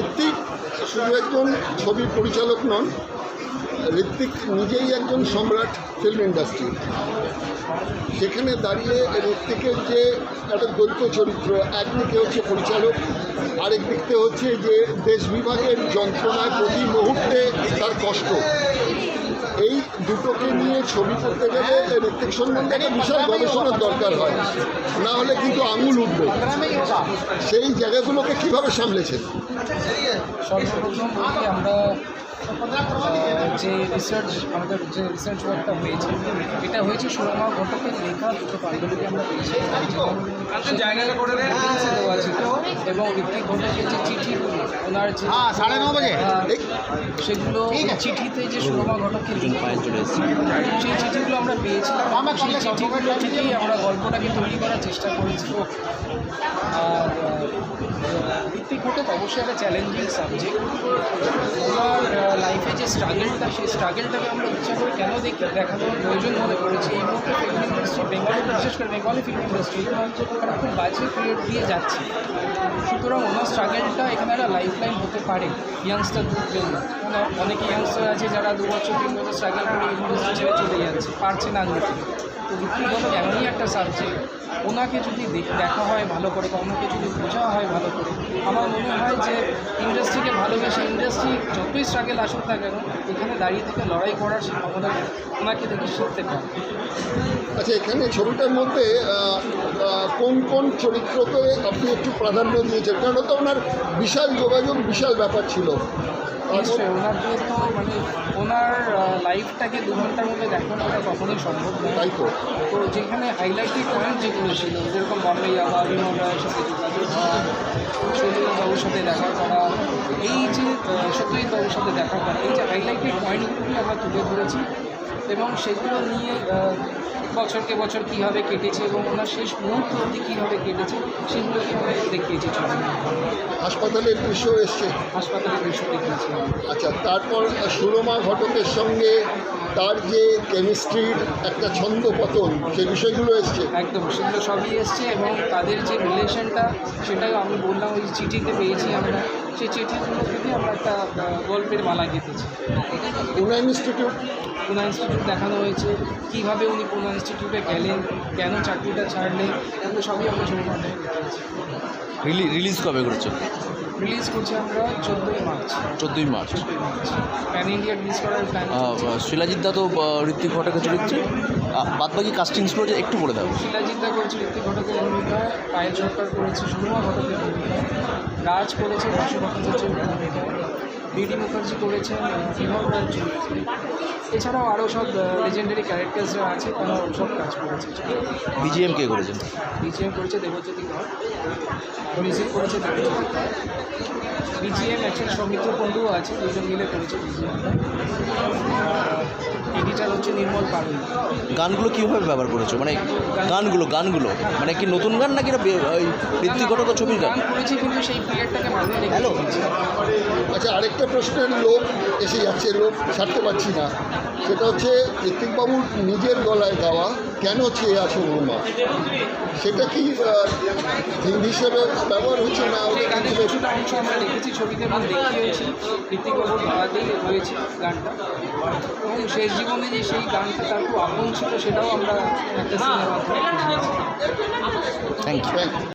ঋত্বিক শুধু একজন ছবি পরিচালক নন, ঋত্বিক নিজেই একজন সম্রাট ফিল্ম ইন্ডাস্ট্রি সেখানে দাঁড়িয়ে ঋত্বিকের যে একটা দ্বৈত চরিত্র, একদিকে হচ্ছে পরিচালক আরেক দিকতে হচ্ছে যে দেশ বিভাগের যন্ত্রণায় প্রতি মুহূর্তে তার কষ্ট। এই দুটোকে নিয়ে ছবি করতে গেলে রিফ্লেকশন একটা বিশাল গবেষণার দরকার হয়। না হলে কিন্তু আঙুল উঠবে। সেই জায়গাগুলোকে কীভাবে সামলেছেন? আমরা যে রিসার্চ আমাদের যে রিসার্চ ওয়ার্কটা হয়েছে এটা হয়েছে সুরমা ঘটকের লেখা দুটো পাণ্ডুলিপি আমরা পেয়েছি। দেওয়া ছিল এবং একটি ঘটকের যে চিঠি ওনার যে সাড়ে ন বাজে। সেগুলো চিঠিতে যে সুরমা ঘটককে জন্য সেই চিঠি পেয়েছিলাম। আমার সেই চিঠিগুলো থেকেই আমরা গল্পটাকে তৈরি করার চেষ্টা করেছি। আর ঋত্বিক ঘটক অবশ্যই একটা চ্যালেঞ্জিং সাবজেক্ট ওনার লাইফে যে স্ট্রাগলটা সেই স্ট্রাগলটাকে আমরা ইচ্ছা করে কেন দেখি দেখানোর প্রয়োজন মনে করেছি। এই মুহূর্তে ফিল্ম ইন্ডাস্ট্রি বেঙ্গলি বিশেষ করে বেঙ্গলি ফিল্ম ইন্ডাস্ট্রি খুব বাজে পিরিয়ড দিয়ে যাচ্ছে। সুতরাং ওনার স্ট্রাগলটা এখানে একটা লাইফ লাইন হতে পারে ইয়াংস্টারদের জন্য। অনেক ইয়াংস্টার আছে যারা দু বছর, তিন বছর স্ট্রাগল করে ইন্ডাস্ট্রি ছেড়ে চলে যাচ্ছে, পারছে না নিতে তো ঘটক এমনই একটা সাবজেক্ট ওনাকে যদি দেখ- হয় ভালো করে বা ওনাকে যদি বোঝা হয় ভালো করে মনে হয় যে ইন্ডাস্ট্রিকে ভালোবেসে ইন্ডাস্ট্রি যতই স্ট্রাগেল আসুক না কেন এখানে দাঁড়িয়ে থেকে লড়াই করার সে ক্ষমতা ওনাকে দেখে শিখতে পারে। আচ্ছা এখানে ছবিটার মধ্যে কোন কোন চরিত্রকে আপনি একটু প্রাধান্য দিয়েছেন? কারণ তো ওনার বিশাল যোগাযোগ বিশাল ব্যাপার ছিল? নিশ্চয়ই ওনার দিয়ে তো মানে ওনার লাইফটাকে দু ঘণ্টার মধ্যে দেখানো ওটা কখনোই সম্ভব নয়। তাই তো। তো যেখানে হাইলাইটেড পয়েন্ট যেগুলো ছিল যেরকম বম্বে যাওয়া বিমল রায়ের সাথে যোগাযোগ হওয়া বাবুর সাথে দেখা করা, এই যে সত্যজিৎ বাবুর সাথে দেখা করা, এই যে হাইলাইটেড পয়েন্টগুলোকে আমরা তুলে ধরেছি এবং সেগুলো নিয়ে বছরকে বছর কীভাবে কেটেছে এবং ওনার শেষ মুহূর্ত অবধি কীভাবে কেটেছে সেগুলো কীভাবে দেখিয়েছি ছবি? হাসপাতালের দৃশ্য এসছে? হাসপাতালের দৃশ্য দেখিয়েছি আচ্ছা তারপর সুরমা ঘটকের সঙ্গে তার যে কেমিস্ট্রির একটা ছন্দ পতন সে বিষয়গুলো এসছে? একদম সেগুলো সবই এসছে এবং তাদের যে রিলেশনটা সেটাও আমি বললাম ওই চিঠিতে পেয়েছি আমরা। সেই চিঠিগুলো থেকে আমরা একটা গল্পের মালা গেঁথেছি। পুনা ইনস্টিটিউট? পুনা ইনস্টিটিউট দেখানো হয়েছে কীভাবে উনি পুনা ইনস্টিটিউটে গেলেন কেন চাকরিটা ছাড়লেন এগুলো সবই আমরা ছবির মাধ্যমে দেখিয়েছি রিলিজ কবে করেছে? রিলিজ করছি আমরা চোদ্দোই মার্চ। চোদ্দোই মার্চ। প্যান ইন্ডিয়া রিলিজ করার প্ল্যান শিলাজিৎ দা তো ঋত্বিক ঘটকের চরিত্রে বাদ বাকি কাস্টিংসগুলো যে একটু বলে দাও। শিলাজিৎদা করেছে ঋত্বিক ঘটকের ভূমিকা পায়েল সরকার করেছে সুরমা ঘটকের ভূমিকা রাজ করেছে বাসু ভট্টাচার্যের ভূমিকা। বিডি মুখার্জি করেছেন বিমল রায়ের এছাড়াও আরও সব লেজেন্ডারি ক্যারেক্টার্সরা আছে তারা সব কাজ করেছে বিজিএম কে করেছেন? বিজিএম করেছে দেবজ্যোতি কর মিউজিক করেছে দেবজ্যোতি কর বিজিএম একজন সৌমিত্র পণ্ডুও আছে দুজন মিলে করেছে বিজিএমটা হচ্ছে নির্মল পারুই গানগুলো কীভাবে ব্যবহার করেছ? মানে গানগুলো গানগুলো? মানে কি নতুন গান নাকি এটা বে- ওই ঋত্বিক ঘটক ছবির গান? গান করেছি কিন্তু সেই পিরিয়ডটাকে মাথায় রেখে। হ্যালো। আচ্ছা আরেকটা প্রশ্নের লোক এসে যাচ্ছে লোক ছাড়তে পারছি না। সেটা হচ্ছে ঋত্বিকবাবুর নিজের গলায় গাওয়া কেন চেয়ে আছো রুমা সেটা কি হিন্দি হিসেবে ব্যবহার হচ্ছে না সেই কিছুটা অংশ আমরা লিখেছি ছবিতে এবং দেখিয়েছি ঋতিকবাবুর গলাতেই রয়েছে গানটা। এবং শেষ জীবনে যে সেই গানটা তার খুব আপন ছিল সেটাও আমরা থ্যাংক ইউ